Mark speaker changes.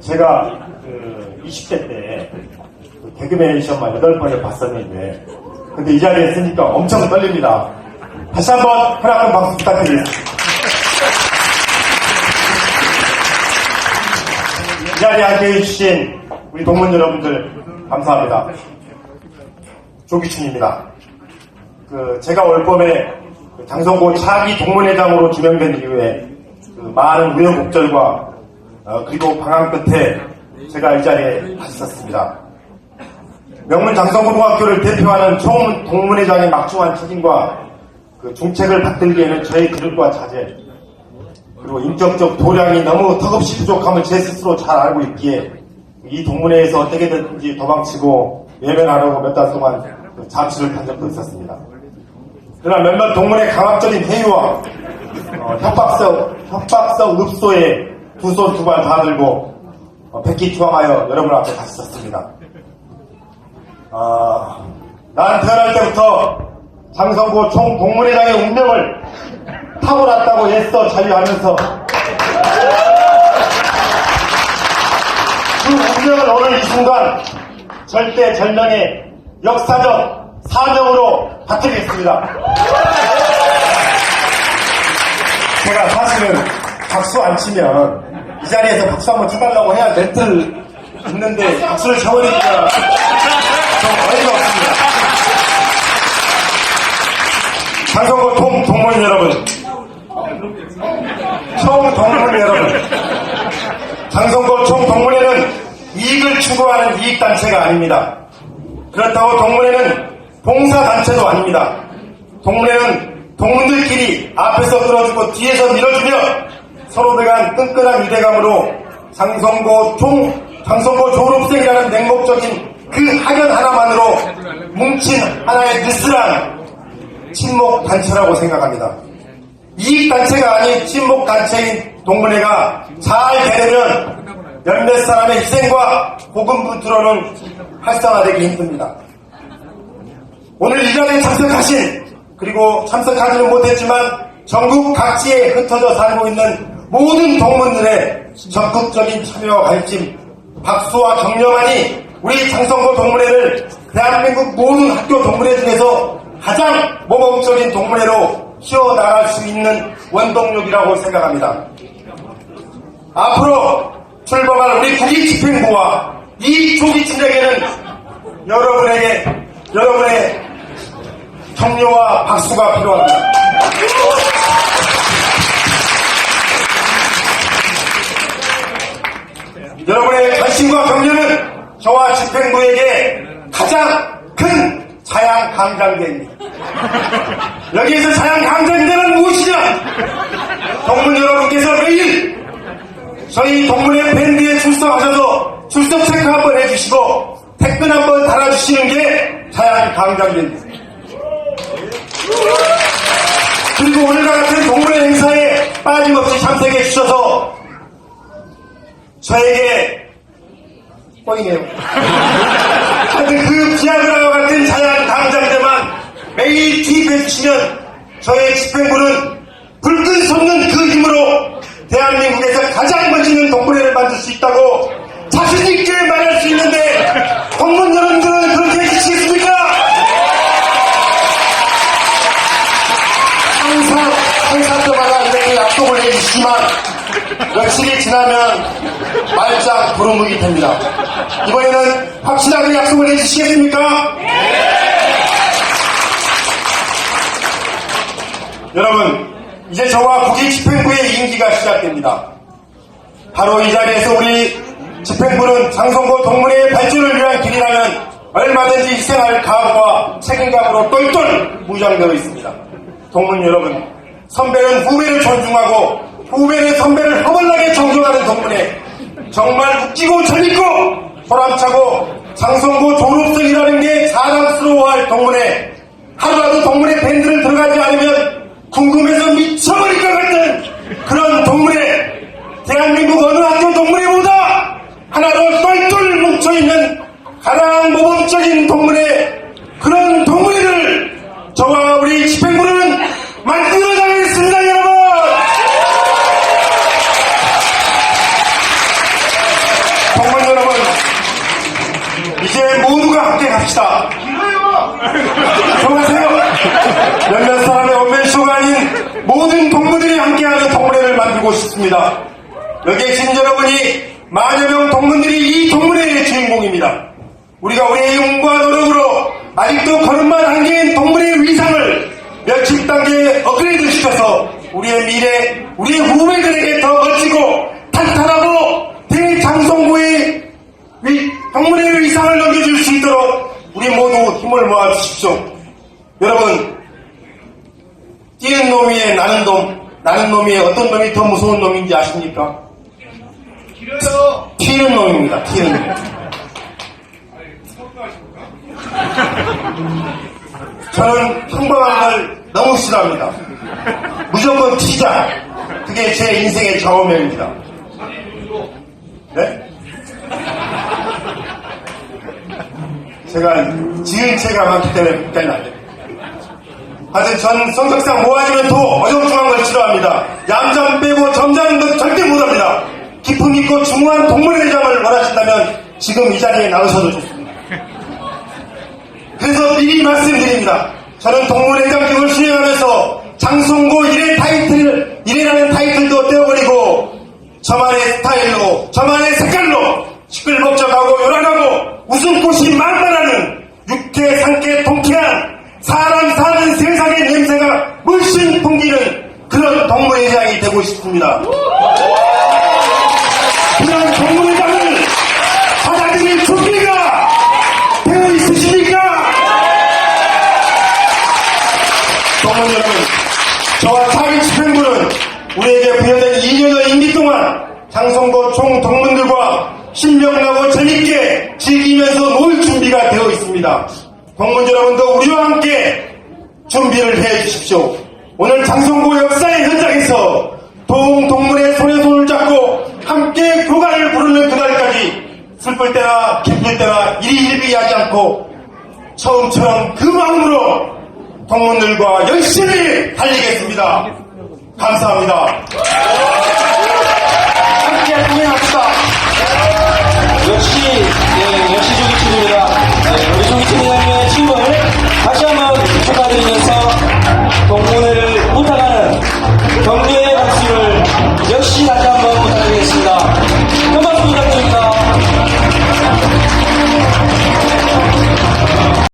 Speaker 1: 제가 그 20대 때그 개그맨 시험만 8번을 봤었는데 근데 이 자리에 있으니까 엄청 떨립니다. 다시 한번 크라큰 박수 부탁드리겠습니다. 이 자리에 앉아주신 우리 동문 여러분들 감사합니다. 조기춘입니다. 그 제가 올 봄에 그 장성고 차기 동문회장으로 지명된 이후에 그 많은 우여곡절과 어, 그리고 방황 끝에 제가 이 자리에 다시 섰습니다. 명문 장성고등학교를 대표하는 총 동문회장의 막중한 책임과 그 중책을 받들기에는 저의 기술과 자제 그리고 인격적 도량이 너무 턱없이 부족함을 제 스스로 잘 알고 있기에 이 동문회에서 어떻게든지 도망치고 외면하려고 몇 달 동안 그 잠시를 한 적도 있었습니다. 그러나 몇몇 동문회 강압적인 회유와 어, 협박성, 협박성 읍소에 두 손 두 발 다 들고 어, 백기 투항하여 여러분 앞에 다시 섰습니다. 아, 난 태어날 때부터 장성고 총 동문회장의 운명을 타고났다고 애써 자유하면서 그 운명을 오늘 이 순간 절대 절명의 역사적 사명으로 바꾸겠습니다. 제가 사실은 박수 안 치면 이 자리에서 박수 한번 쳐달라고 해야 멘트를 있는데 박수를 쳐버리니까 좀 어이가 없습니다. 장성고 통 동문 여러분, 총 동문 여러분, 장성고 총 동문회는 이익을 추구하는 이익단체가 아닙니다. 그렇다고 동문회는 봉사단체도 아닙니다. 동문회는 동문들끼리 앞에서 끌어주고 뒤에서 밀어주며 서로 대간 끈끈한 유대감으로 장성고 총, 장성고 졸업생이라는 맹목적인 그 학연 하나만으로 뭉친 하나의 느슬한 친목 단체라고 생각합니다. 이익 단체가 아닌 친목 단체인 동문회가 잘 되려면 몇몇 사람의 희생과 고군분투로는 활성화되기 힘듭니다. 오늘 이 자리에 참석하신 그리고 참석하지는 못했지만 전국 각지에 흩어져 살고 있는 모든 동문들의 적극적인 참여와 관심, 박수와 격려만이 우리 장성고 동문회를 대한민국 모든 학교 동문회 중에서 가장 모범적인 동문회로 키워나갈 수 있는 원동력이라고 생각합니다. 앞으로 출범할 우리 국익집행부와 이 조기진에게는 여러분에게 여러분의 격려와 박수가 필요합니다. 여러분의 관심과 격려는 저와 집행부에게 가장 큰 자양 강장대입니다. 여기에서 자양 강장대는 무엇이냐? 동문 여러분께서 매일 저희 동문회 밴드에 출석하셔서 출석 체크 한번 해주시고 댓글 한번 달아주시는 게 자양 강장대입니다. 그리고 오늘과 같은 동문회 행사에 빠짐없이 참석해 주셔서 저에게 뻥이네요. 하여튼 그 비아그라와 같은 자양 강장대만 매일 투입해 주시면 저의 집행부는 불끈 솟는 그 힘으로 대한민국에서 가장 멋있는 동문회를 만들 수 있다고 자신있게 말할 수 있는데 동문 여러분들은 그렇게 해주시겠습니까? 항상 행사 때마다 이렇게 해주시지만 며칠이 지나면 말짱 부르묵이 됩니다. 이번에는 확실하게 약속을 해주시겠습니까? 여러분, 이제 저와 국익 집행부의 임기가 시작됩니다. 바로 이 자리에서 우리 집행부는 장성고 동문회의 발전을 위한 길이라면 얼마든지 희생할 각오와 책임감으로 똘똘 무장되어 있습니다. 동문 여러분, 선배는 후배를 존중하고 후배는 선배를 허벌나게 존중하는 동문회 정말 웃기고 재밌고 보람차고 장성고 졸업생이라는 게 자랑스러워할 동문회 하루라도 동문회 밴드를 들어가지 않으면 궁금해서 미쳐버릴 것 같은 그런 동문회 대한민국 어느 학교 동문회보다 하나로 똘똘 뭉쳐있는 가장 모범적인 동문회 그런 동문회를 저와 우리 싶습니다. 여기 계신 여러분이 만여 명 동문들이 이 동문회의 주인공입니다. 우리가 우리의 용과 노력으로 아직도 걸음만 한 개인 동문회의 위상을 몇십 단계 업그레이드 시켜서 우리의 미래, 우리의 후배들에게 더 멋지고 탄탄하고 대장성구의 위, 동문회의 위상을 넘겨줄 수 있도록 우리 모두 힘을 모아 주십시오. 여러분, 뛰는 놈이 나는 놈, 나는 놈이 어떤 놈이 더 무서운 놈인지 아십니까? 튀는 놈입니다, 튀는 놈. 저는 평범한 걸 너무 싫어합니다. 무조건 튀자. 그게 제 인생의 좌우명입니다. 네? 제가 지은 채가 많기 때문에 그까지 안 됩니다. 하여튼 전 성격상 모아지면 도 어정중한 걸 싫어합니다. 얌전 빼고 점잖은 건 절대 못합니다. 깊음 있고 중후한 동물회장을 원하신다면 지금 이 자리에 나오셔도 좋습니다. 그래서 미리 말씀드립니다. 저는 동물회장 등을 수행하면서 장송고 1회 타이틀, 1회라는 타이틀도 떼어버리고 저만의 스타일로, 저만의 색깔로 시끌벅적하고 요란하고 웃음꽃이 만만하는 육회, 상쾌, 통쾌한 사람 사는 세상의 냄새가 물씬 풍기는 그런 동물회장이 되고 싶습니다. 그런 동물회장을 받아들일 준비가 되어 있으십니까? 동문 여러분, 저와 차기 집행부는 우리에게 부여된 2년의 임기 동안 장성도 총 동문들과 신명나고 재밌게 즐기면서 놀 준비가 되어 있습니다. 동문 여러분도 우리와 함께 준비를 해 주십시오. 오늘 장성고 역사의 현장에서 동동문의 손에 손을 잡고 함께 교가를 부르는 그날까지 슬플 때나 기쁠 때나 이리일비하지 않고 처음처럼 그 마음으로 동문들과 열심히 달리겠습니다. 감사합니다.